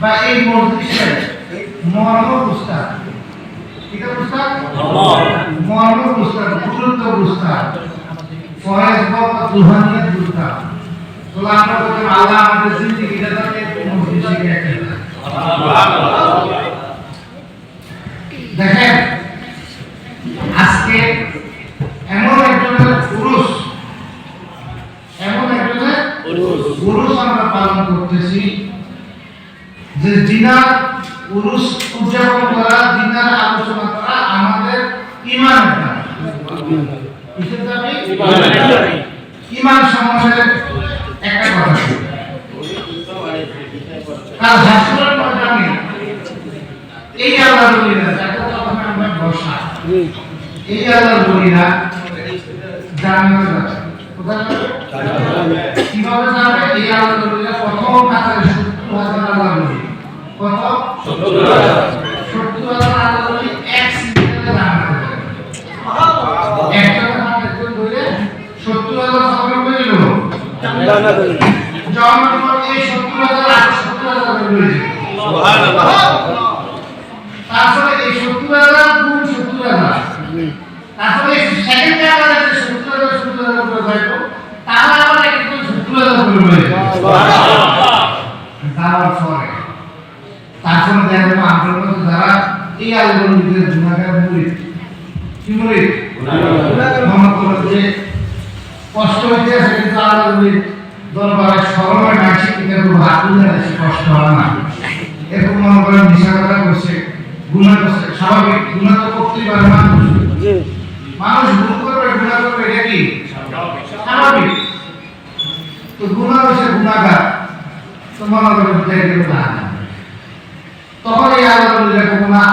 বা এই মজলিসের মর্ম পুস্তক। এটা পুস্তক? মর্ম। পুস্তক গুরুত্ব পুস্তক ফয়েজ বাবা রুহানিয়ত পুস্তক। তো আমরা বলতে আল্লাহ আমাদের জিন্দেগিটা যাতে মজলিসে দেখেন আজকে এমন একজনের পুরুষ এমন একজনের পুরুষ আমরা পালন করতেছি। যে জিনার পুরুষ উদযাপন করা জিনার আলোচনা করা আমাদের ইমানের দাবি ইমান সম্বন্ধে একটা কথা। কাল হাসপাতাল ময়দানে এই যাকে আমরা বসা এই যাচ্ছে। কীভাবে এই প্রথম কাতারে সত্তর হাজার আল্লাহ বলি কত সত্তর হাজার আল্লাহ বলি এক সিজনে জান্নাতে যাবে একজনের একজন ধরে সত্তর হাজার সফল করে দিল জন্ম এই সত্তর হাজার আট সত্তর হাজার করে তারপরে এই সত্তর হাজার গুণ সত্তর হাজার তারপরে সেকেন্ড হাজার সত্তর হাজার সত্তর হাজার করে তাহলে আবার একটু সত্তর হাজার করে হয়ে যাওয়ার পরে তারপরে দেখা যাবে আপনার মতো যারা এই আলোচনার গুণাগার মুড়ি কি মুড়ি মনে করো যে কষ্ট হইতে আছে কিন্তু আল্লাহ দরবারে সরমে ডাকছে কিন্তু হাত তুলে আছে কষ্ট হয় না এরকম মনে করেন নিশা কথা করছে গুণা করছে। স্বাভাবিক গুণা তো করতেই পারে মানুষ। মানুষ ভুল করবে গুণা করবে এটা কি? স্বাভাবিক। তো গুণা হচ্ছে গুণাগার। তো মনে করেন না তখন এই আল্লাহ বলে দেখো না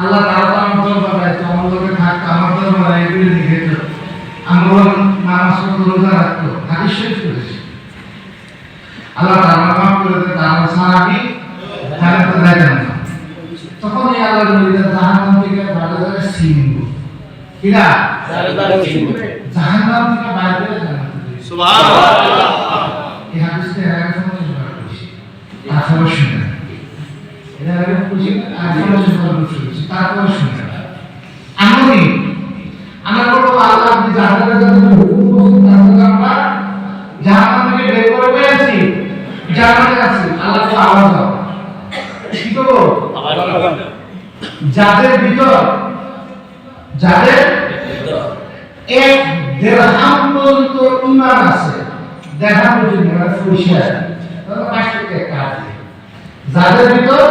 আল্লাহ তারা তো আমার দরবারে তো আমার লোকে থাকতো আমার দরবারে এগুলি লিখে তো আমরা নামাজ পড়তো রোজা রাখতো হাদিস শরীফ করেছি আল্লাহ তাআলা মাফ করে দেন তার সাহাবী জান্নাতে যাবেন না তখন এই আল্লাহ জাহান্নাম থেকে বাইরে যাবে সিংহ। কিরা জাহান্নাম থেকে বাইরে জান্নাতে এই হাদিসটা এর আগে সময় শোনা করেছি তারপরে তারপরে শোনা তারপরে শুনে আমি আমরা বলব আল্লাহ আপনি জাহান্নামের জন্য হুকুম করছেন তাহলে আমরা জাহান্নাম থেকে বের করে আছি আল্লাহ তো আওয়াজ দাও কি করব? যাদের ভিতর যাদের এক দেড়হাম পর্যন্ত ইমান আছে দেড়হাম পর্যন্ত মানে পয়সা তাহলে পাঁচ টাকা যাদের ভিতর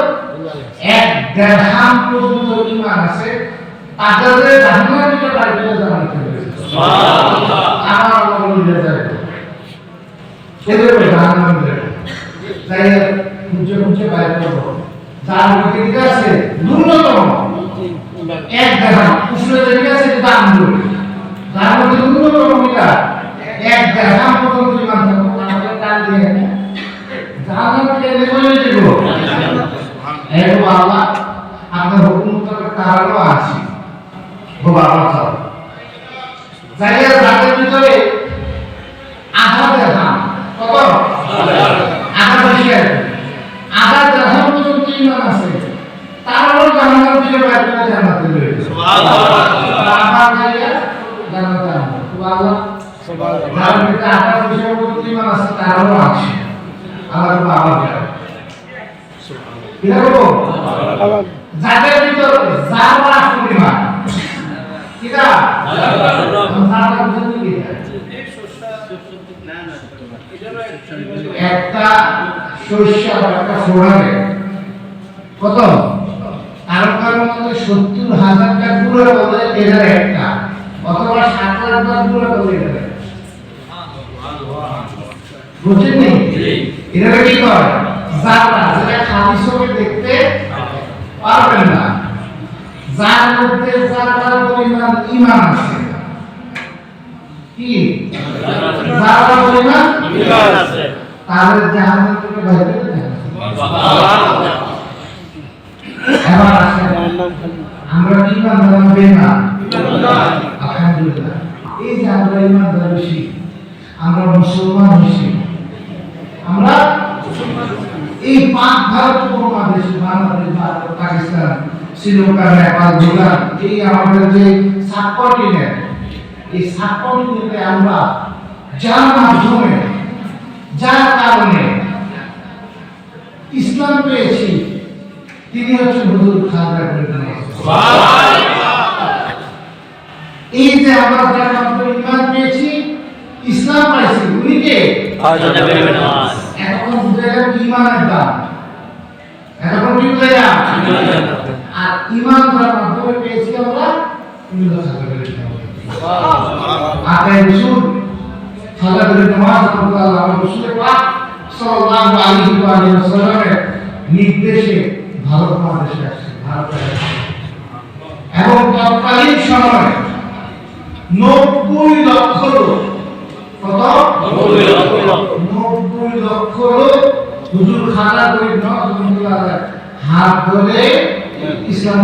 এক দেড়হাম পর্যন্ত ইমান আছে তাদের জাহান্নামের ভিতর বাড়িতে জানাতে হয়েছে আমার বলে যায় সেদের জাহান্নামে তাই খুঁজে খুঁজে বাইরে করব। যার মধ্যে কি আছে? ন্যূনতম এক দেড়হাম উষ্ণতা ঠিক আছে? আন্দোলন যার মধ্যে ন্যূনতম মিটার এক দেড়হাম পর্যন্ত ইমান থাকব। আমাদের টান দিয়ে জাহান্নাম থেকে এনে এরকম আল্লাহ আপনার হুকুম মোতাবেক তারাও আছে। গো বাবা চাও জায়গা যাদের ভিতরে আধা দেড়হাম কত? আধা বেশি আধা দেড়হাম পর্যন্ত ইমান আছে? তারপর জান্নাত থেকে বাইরে করে জান্নাতে রয়েছে আমার জায়গা জান্নাতে আনব যার ভিতরে আধা বেশি পর্যন্ত ইমান আছে? তারাও আছে। আল্লাহ বাবা যাও কীরকম যাদের ভিতর জাররা পরিমাণ কিরা জাররা বুঝতে কি একটা শস্য একটা ফোড়ারে কত? তারকার মধ্যে সত্তর হাজারটা বলে এদের একটা। অথবা সাত লাখটা গুঁড়ো বলে এদের বুঝছেন নি? কি করে? যারা যেটা খালি চোখে দেখতে পারবেন না। যার মধ্যে যার পরিমাণ ইমান আছে। কি? যার পরিমাণ তাদের জাহান্নাম ইমান আমরা ইমান ধর্ম আমরা মুসলমান হয়েছি। আমরা এই পাক ভারত উপমহাদেশ, বাংলাদেশ, ভারত, পাকিস্তান, শ্রীলঙ্কা, নেপাল, ভুটান, এই আমাদের যে সাবকন্টিনেন্ট, এই সাবকন্টিনেন্টে আমরা যার মাধ্যমে, যার কারণে ইসলাম পেয়েছি, তিনি হচ্ছেন হুজুর খাজা এই যে আমরা যার মাধ্যমে ইমান পেয়েছি, ইসলাম পাইছি, উনি কে খাজা গরিব নওয়াজ এতক্ষণ কি বুঝে আর ইমান মাধ্যমে পেয়েছি আমরা। আকাই রসুল রসুলের পাক সাল্লাল্লাহু আলাইহি ওয়া নির্দেশে ভারত মহাদেশে আসছে ভারতে এবং তৎকালীন সময়ে নব্বই লক্ষ লোক কত নব্বই লক্ষ লোক। হুজুর খাজা গরিব নওয়াজ রহমতুল্লাহ হাত ধরে ইসলাম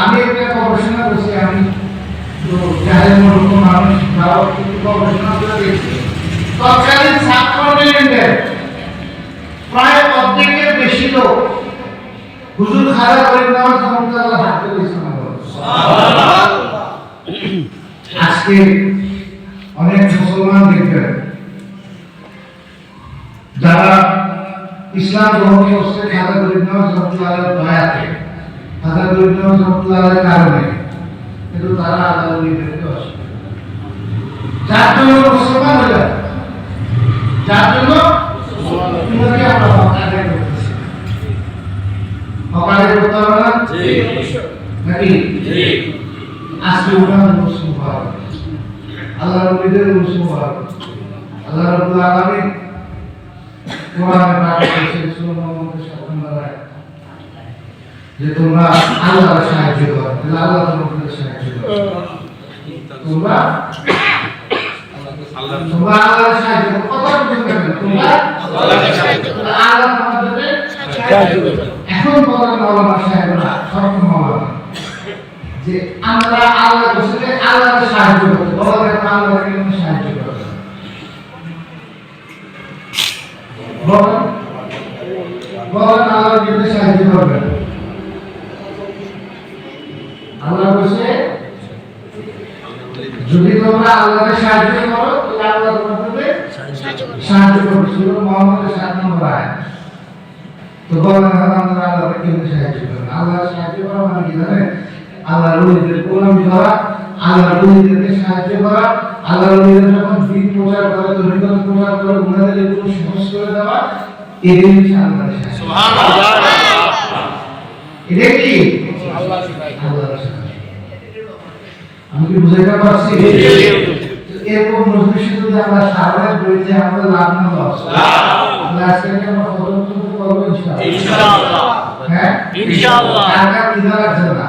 আমি একটা গবেষণা করছি, আমি তৎকালীন সাবকন্টিনেন্টের প্রায় অর্ধেকের বেশি লোক হুজুর খাজা গরিব নওয়াজ রহমতুল্লাহ হাত ধরে ইসলাম আজকে অনেক মুসলমান দেখবেন যারা ইসলাম গ্রহণ করছে খাজা গরিব নওয়াজ রহমতুল্লাহের দয়াতে খাজা গরিব নওয়াজ রহমতুল্লাহের কারণে কিন্তু তারা অস্বীকার করে। যার জন্য মুসলমান হয়ে যায়। যার জন্য ইমানকে আমরা হকারে করতেছি। হকারে করতে হবে না নাকি আজকে ওনার মুসলিম ভারত আল্লাহ নবীদের মুসলিম ভারত আল্লাহ রাব্বুল আলামিন কোরআনে পাক করেছেন সূরা মুহাম্মদের 57 নম্বর যে তোমরা আল্লাহর সাহায্য করো তাহলে আল্লাহ তোমাদের সাহায্য করবে। তোমরা তোমরা আল্লাহর সাহায্য করো। তোমরা আল্লাহর সাহায্য আল্লাহ তোমাদের সাহায্য এখন বলেন সত্য মাওলানা যে আমরা আল্লাহ বসে আল্লাহকে সাহায্য করতে যায় আল্লাহকে সাহায্য করবে। বলেন বলেন আল্লাহর কেমন সাহায্য করবে আল্লাহ বসে যদি তোমরা আল্লাহকে সাহায্য করো তাহলে আল্লাহ তোমাদের সাহায্য করবে। সুরা মুহাম্মদের সাত নম্বর আয়াত। তো বলেন আমরা আল্লাহকে কেমন সাহায্য করবেন? আল্লাহ সাহায্য করা মানে কি জানেন? আল্লাহ রুহিদের গোলামি করা আল্লাহ রুহিদেরকে সাহায্য করা আল্লাহ রুহিদের যখন দিন প্রচার করে ধর্মীয় প্রচার করে গুণাদের এগুলো সহজ করে দেওয়া এটাই হচ্ছে আল্লাহর সাহায্য। এটা কি? আল্লাহর সাহায্য। আমি কি বুঝাইতে পারছি? এরকম মজলিসে যদি আমরা সারা বইতে আমরা লাভ না লস আমরা ইনশাআল্লাহ? হ্যাঁ? ইনশাআল্লাহ। টাকা না তোমরা বিধা লাগছে না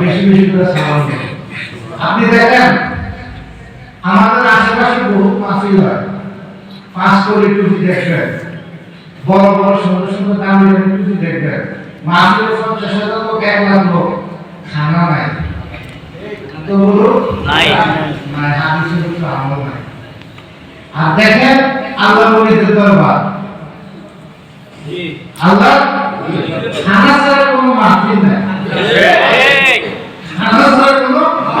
বেশি বেশি করে সালাম আপনি দেখেন আমাদের আশেপাশে বহু মাফিল হয়। পাঁচ কোটি টুপি দেখবেন বড় বড় সুন্দর সুন্দর দামি দামি টুপি দেখবেন মাফিল পঞ্চাশ হাজার লোক এক লাখ লোক খানা নাই। তো বলুন নাই। নাই হাদিসের উপর আমল নাই। আর দেখেন আল্লাহ নবীদের দরবার। আল্লাহ খানা ছাড়া কোনো মাহফিল নাই ঠিক খানা ছাড়া কোনো মাহফিল নাই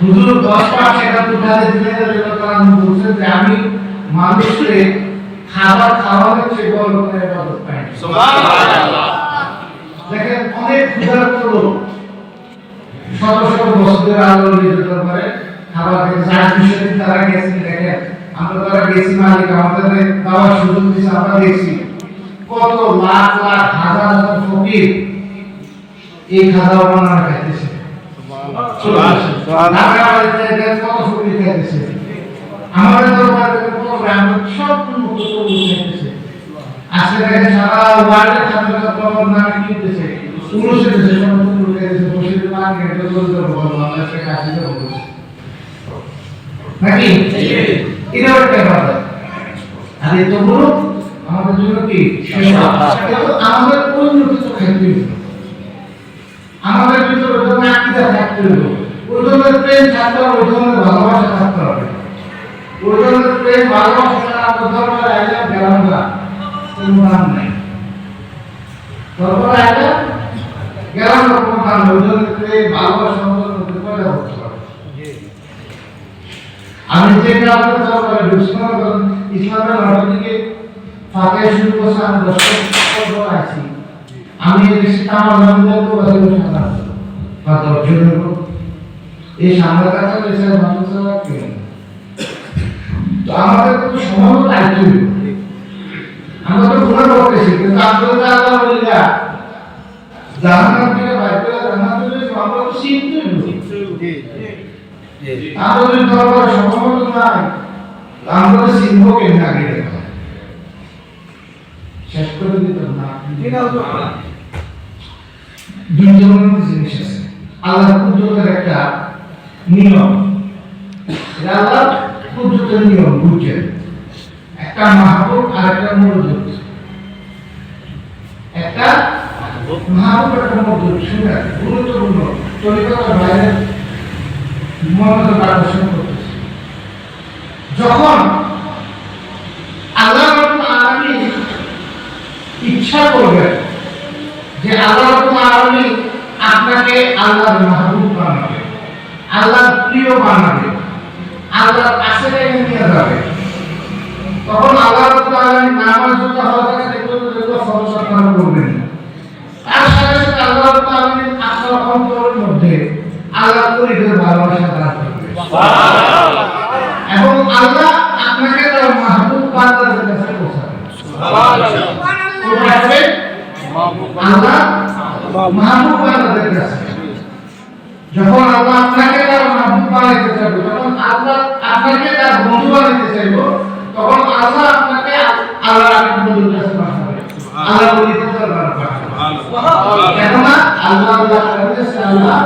হুজুর দশ পাঁচ টাকা তুলে দিলে তারা বলছেন যে আমি মানুষকে খাবার খাওয়ানোর চেয়ে বড় কোনো ইবাদত পাই দেখেন অনেক ক্ষুধার্ত লোক শত শত বছরের আলো নিজের দরবারে খাবার যার বিষয়ে তারা গেছেন দেখেন আমরা তারা গেছি মালিক আমাদের দেওয়ার সুযোগ দিচ্ছে আমরা দেখছি কত লাখ লাখ হাজার হাজার ফকির এই খাওয়া বানানো খাইতেছে। দরবারে প্রোগ্রাম সব আজকে সারা ছাত্ররা প্রবল নামে সমস্ত বসে বলতে বল বাংলাদেশে কাছে বলছে নাকি? এটা একটা কথা আর বলো আমাদের জন্য কি? আমাদের উন্নতি তো ক্ষেত্রে আমাদের ভিতরে ওই ধরনের আকিদা থাকতে হবে ওই ধরনের প্রেম থাকতে হবে ওই ধরনের ভালোবাসা থাকতে হবে। ওই ধরনের প্রেম, ভালোবাসা ছাড়া আইলাম গেলাম না। কোনো দাম নাই। গেলাম না কোনো ওই ধরনের প্রেম, ভালোবাসা আমি যে কারণে মনে করেন ইসলামের থেকে আছি। আমি এই দেশে আমার নাম দেবো কথা বলে সামনে বা দশজন নেব এই সামনে কথা বলেছে মানুষ কেন তো আমাদের তো সমাজ দায়িত্ব আমরা তো গুণা করতেছি কিন্তু আপনাদের আল্লাহ বলিয়া জাহান্নাম থেকে বাইর চলে যাব, আমরা তো চিন্তা আমাদের দরবারে সমমত নাই। আমরা তো চিনবো কেন আগে শেষ করে দিতাম না। দুই জিনিস আছে। কুদরতের একটা নিয়ম। আল্লাহ কুদরতের নিয়ম বুঝছেন। একটা মাহবুব আর একটা একটা মাহবুব একটা শুনে গুরুত্বপূর্ণ। বাইরে মনোযোগ আকর্ষণ করতেছে। যখন আল্লাহ আলামিন ইচ্ছা করবেন যে আল্লাহ রাব্বুল আপনাকে আল্লাহর মাহবুব বানাবে আল্লাহর প্রিয় বানাবে আল্লাহর কাছে নিয়ে যাবে। তখন আল্লাহ আলামিন নামাজ যেটা হবে সেগুলো যেগুলো ফরজ আপনারা করবেন। তার সাথে সাথে আল্লাহ রাব্বুল আপনার অন্তরের মধ্যে আল্লাহ পরিবের ভালোবাসা দান করবে। এবং আল্লাহ আপনাকে তার মাহবুব বান্দাদের কাছে পৌঁছাবে। পৌঁছাবে আল্লাহ মাহবুব বান্দাদের কাছে যখন আল্লাহ আপনাকে তার মাহবুব বানাইতে চাইবে যখন আল্লাহ আপনাকে তার বন্ধু বানাইতে চাইব তখন আল্লাহ আপনাকে আল্লাহ আপনার বন্ধুর কাছে পাঠাবে আল্লাহ বলিতে দরবার পাঠাবে कहना अल्लाह अल्लाह करने से अल्लाह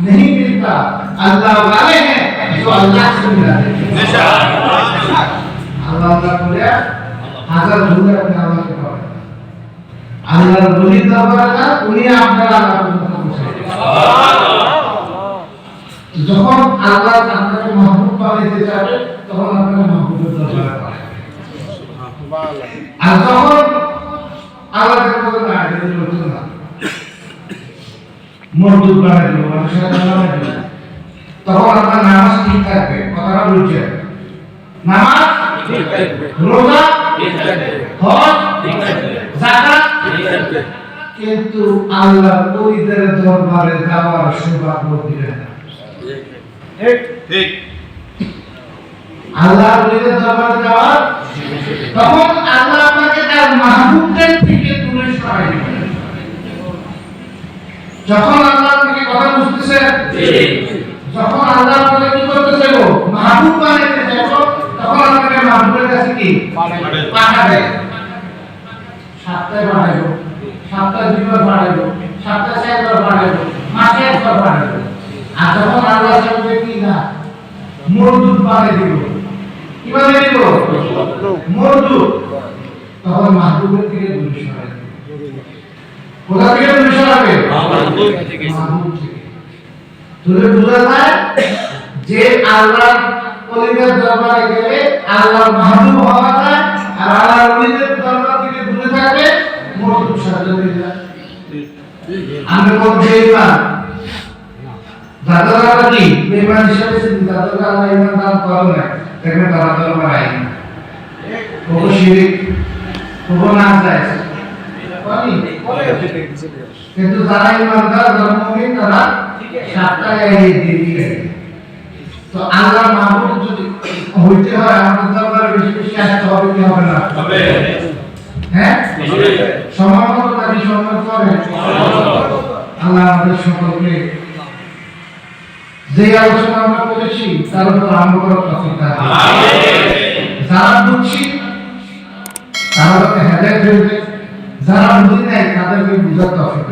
नहीं मिलता अल्लाह वाले हैं जो अल्लाह से मिला আল্লাহ আল্লাহ করে হাজার ধরে আপনি আল্লাহকে পাবেন আল্লাহর বলি দরবারে না, উনি আপনার আল্লাহ যখন আল্লাহ আপনাকে মাহবুব বানাইতে যাবে, তখন আপনাকে মাহবুবের দরবারে আর যখন আল্লাহকে বলতে না এটা চলছে না। মজদুর বানাই দিল মানুষের বানাই তখন আপনার নামাজ ঠিক থাকবে, কথাটা বুঝছেন? নামাজ রোজা হজ কিন্তু আল্লাহ ওইদের দরবারে যাওয়ার সৌভাগ্য না ঠিক। আল্লাহ ওইদের দরবারে যাওয়ার তখন আল্লাহ আপনাকে তার মাহবুবদের থেকে দূরে সরাই যখন আল্লাহ আপনাকে কথা বুঝতেছেন যখন আল্লাহ আপনাকে কি করতে চাইব মাহবুব বানাইতে তখন আপনাকে মাহবুবের কাছে কি? পাঠাবে। বাড়াইবো সপ্তাহে দুইবার সপ্তাহে চারবার মাসে একবার আর যখন আল্লাহ কি না? দিব। দিব? তখন মাহবুবের থেকে দূরে সরাই কোথা থেকে দূরে সরাবে? মাহবুব থেকে। তুলে বোঝা যায় যে আল্লাহ অলিদের দরবারে গেলে আল্লাহ মাহবুব হওয়া যায় আর আল্লাহ অলিদের দরবার থেকে দূরে থাকলে দেখবেন তারা কিন্তু ইমানদার ধর্মহীন তারা সাতটায় এগিয়ে দিয়ে তো আল্লাহ মাহবুব যদি হইতে হয়? আমাদের দরবারে বেশি হবে। কি হবে না হ্যাঁ সময় মতো তাকে আল্লাহ আমাদের সকলকে আলোচনা আমরা করেছি, তার উপর করার কথা। যারা বুঝছি, তারা যারা বুঝি নাই, তাদেরকে বুঝার তফিক